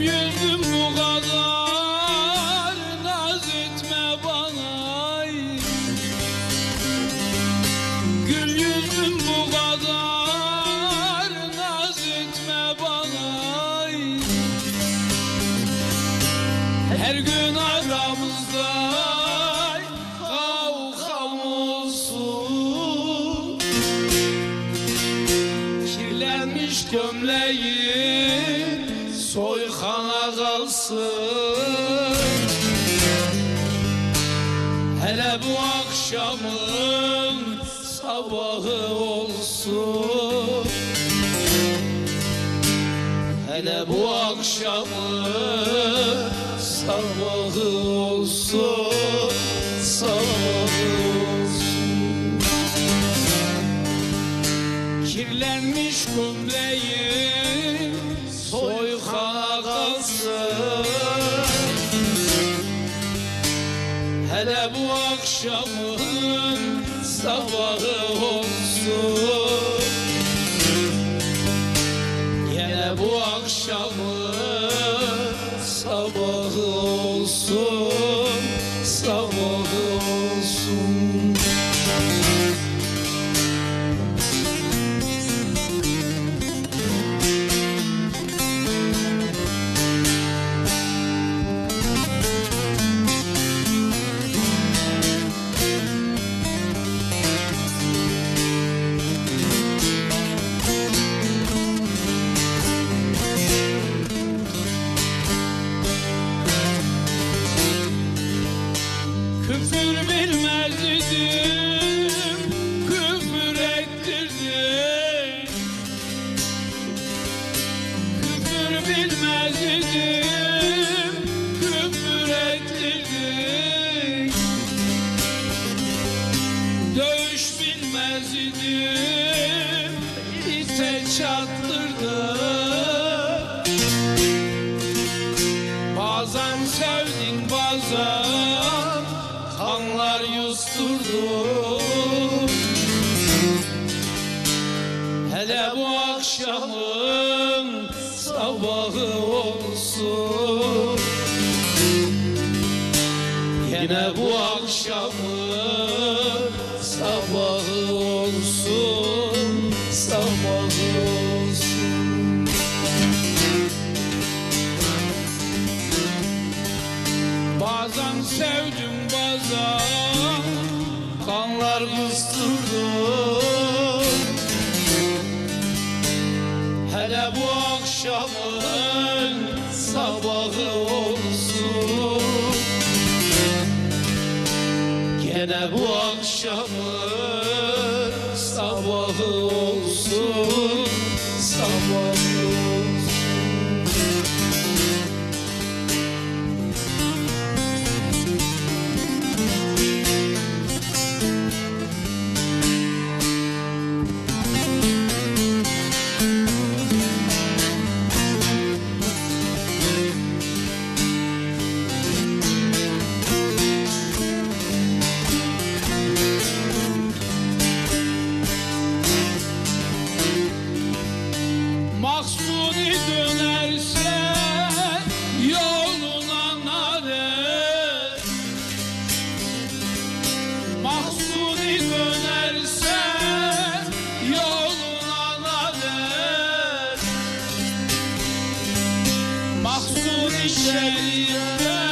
yüzüm bu kadar naz etme bana. Gül bu kadar naz etme bana. Her gün aramızda gömleğim soykana kalsın Hele bu akşamın sabahı olsun. Hele bu akşamın sabahı olsun. Sabahı olsun. Kirlenmiş soykana Hele bu akşamın sabahı olsun. Yine bu akşamın sabahı olsun çattırdın Bazen sevdin bazen yusturdun Hele bu akşamın sabahı olsun. Yine bu akşamın sabahı olsun. Sabahı olsun. Bazen sevdim bazen kanlar kıstırdım Hele bu akşamın sabahı olsun. Gene bu akşamın sabahı olsun şerifte